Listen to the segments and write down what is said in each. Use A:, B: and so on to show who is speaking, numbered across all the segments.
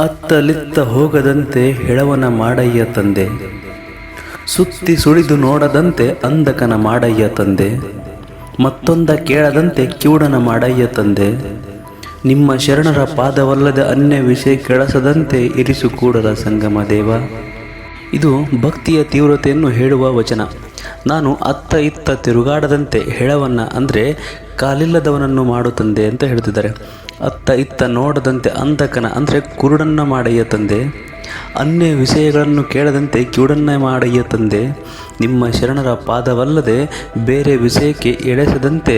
A: ಅತ್ತಲಿತ್ತ ಹೋಗದಂತೆ ಹೆಳವನ ಮಾಡಯ್ಯ ತಂದೆ. ಸುತ್ತಿ ಸುಳಿದು ನೋಡದಂತೆ ಅಂದಕನ ಮಾಡಯ್ಯ ತಂದೆ. ಮತ್ತೊಂದ ಕೇಳದಂತೆ ಕಿವುಡನ ಮಾಡಯ್ಯ ತಂದೆ. ನಿಮ್ಮ ಶರಣರ ಪಾದವಲ್ಲದೆ ಅನ್ಯ ವಿಷಯ ಕೆಳಸದಂತೆ ಇರಿಸು ಕೂಡದ ಸಂಗಮ ದೇವ. ಇದು ಭಕ್ತಿಯ ತೀವ್ರತೆಯನ್ನು ಹೇಳುವ ವಚನ. ನಾನು ಅತ್ತ ಇತ್ತ ತಿರುಗಾಡದಂತೆ ಹೆಳವನ್ನ ಅಂದರೆ ಕಾಲಿಲ್ಲದವನನ್ನು ಮಾಡು ತಂದೆ ಅಂತ ಹೇಳ್ತಿದ್ದಾರೆ. ಅತ್ತ ಇತ್ತ ನೋಡದಂತೆ ಅಂಧಕನ ಅಂದರೆ ಕುರುಡನ್ನ ಮಾಡಯ್ಯ ತಂದೆ. ಅನ್ಯ ವಿಷಯಗಳನ್ನು ಕೇಳದಂತೆ ಕಿವುಡನ್ನ ಮಾಡಯ್ಯ ತಂದೆ. ನಿಮ್ಮ ಶರಣರ ಪಾದವಲ್ಲದೆ ಬೇರೆ ವಿಷಯಕ್ಕೆ ಎಳೆಸದಂತೆ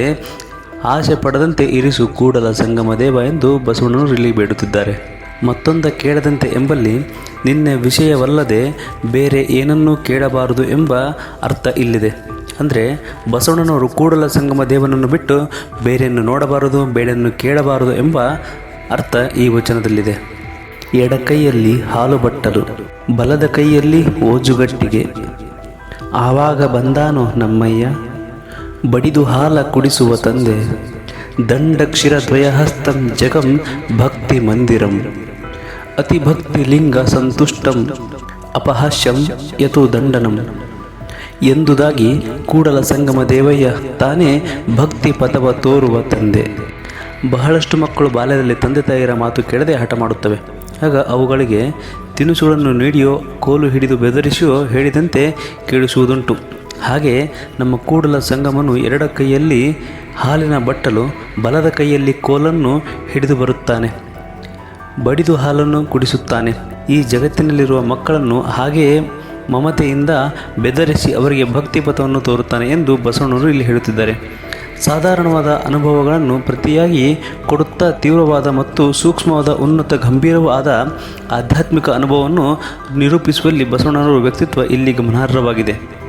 A: ಆಸೆ ಪಡದಂತೆ ಇರಿಸು ಕೂಡಲ ಸಂಗಮ ದೇವ ಎಂದು ಬಸವಣ್ಣನವರು ಇಲ್ಲಿ ಬೇಡುತ್ತಿದ್ದಾರೆ. ಮತ್ತೊಂದ ಕೇಳದಂತೆ ಎಂಬಲ್ಲಿ ನಿನ್ನೆ ವಿಷಯವಲ್ಲದೆ ಬೇರೆ ಏನನ್ನೂ ಕೇಳಬಾರದು ಎಂಬ ಅರ್ಥ ಇಲ್ಲಿದೆ. ಅಂದರೆ ಬಸವಣ್ಣನವರು ಕೂಡಲ ಸಂಗಮ ದೇವನನ್ನು ಬಿಟ್ಟು ಬೇರೆಯನ್ನು ನೋಡಬಾರದು, ಬೇರೆಯನ್ನು ಕೇಳಬಾರದು ಎಂಬ ಅರ್ಥ ಈ ವಚನದಲ್ಲಿದೆ. ಎಡ ಕೈಯಲ್ಲಿ ಹಾಲು ಬಟ್ಟಲು, ಬಲದ ಕೈಯಲ್ಲಿ ಓಜುಗಟ್ಟಿಗೆ. ಆವಾಗ ಬಂದಾನೋ ನಮ್ಮಯ್ಯ, ಬಡಿದು ಹಾಲ ಕುಡಿಸುವ ತಂದೆ. ದಂಡಕ್ಷಿರ ದ್ವಯಹಸ್ತಂ ಜಗಂ ಭಕ್ತಿ ಮಂದಿರಂ. ಅತಿಭಕ್ತಿ ಲಿಂಗ ಸಂತುಷ್ಟಂ ಅಪಹಾಸ್ಯಂ ಯತು ದಂಡನಂ. ಎಂದುದಾಗಿ ಕೂಡಲ ಸಂಗಮ ದೇವಯ್ಯ ತಾನೇ ಭಕ್ತಿ ಪಥವ ತೋರುವ ತಂದೆ. ಬಹಳಷ್ಟು ಮಕ್ಕಳು ಬಾಲ್ಯದಲ್ಲಿ ತಂದೆ ತಾಯಿಯರ ಮಾತು ಕೇಳದೆ ಹಠ ಮಾಡುತ್ತವೆ. ಆಗ ಅವುಗಳಿಗೆ, ತಿನಿಸುಗಳನ್ನು ನೀಡಿಯೋ, ಕೋಲು ಹಿಡಿದು ಬೆದರಿಸಿಯೋ ಹೇಳಿದಂತೆ ಕೇಳಿಸುವುದುಂಟು. ಹಾಗೆ ನಮ್ಮ ಕೂಡಲ ಸಂಗಮನು ಎರಡ ಕೈಯಲ್ಲಿ ಹಾಲಿನ ಬಟ್ಟಲು, ಬಲದ ಕೈಯಲ್ಲಿ ಕೋಲನ್ನು ಹಿಡಿದು ಬರುತ್ತಾನೆ. ಬಡಿದು ಹಾಲನ್ನು ಕುಡಿಸುತ್ತಾನೆ. ಈ ಜಗತ್ತಿನಲ್ಲಿರುವ ಮಕ್ಕಳನ್ನು ಹಾಗೆಯೇ ಮಮತೆಯಿಂದ ಬೆದರಿಸಿ ಅವರಿಗೆ ಭಕ್ತಿ ಪಥವನ್ನು ತೋರುತ್ತಾನೆ ಎಂದು ಬಸವಣ್ಣರು ಇಲ್ಲಿ ಹೇಳುತ್ತಿದ್ದಾರೆ. ಸಾಧಾರಣವಾದ ಅನುಭವಗಳನ್ನು ಪ್ರತಿಯಾಗಿ ಕೊಡುತ್ತಾ ತೀವ್ರವಾದ ಮತ್ತು ಸೂಕ್ಷ್ಮವಾದ, ಉನ್ನತ, ಗಂಭೀರವಾದ ಆಧ್ಯಾತ್ಮಿಕ ಅನುಭವವನ್ನು ನಿರೂಪಿಸುವಲ್ಲಿ ಬಸವಣ್ಣನವರ ವ್ಯಕ್ತಿತ್ವ ಇಲ್ಲಿ ಗಮನಾರ್ಹವಾಗಿದೆ.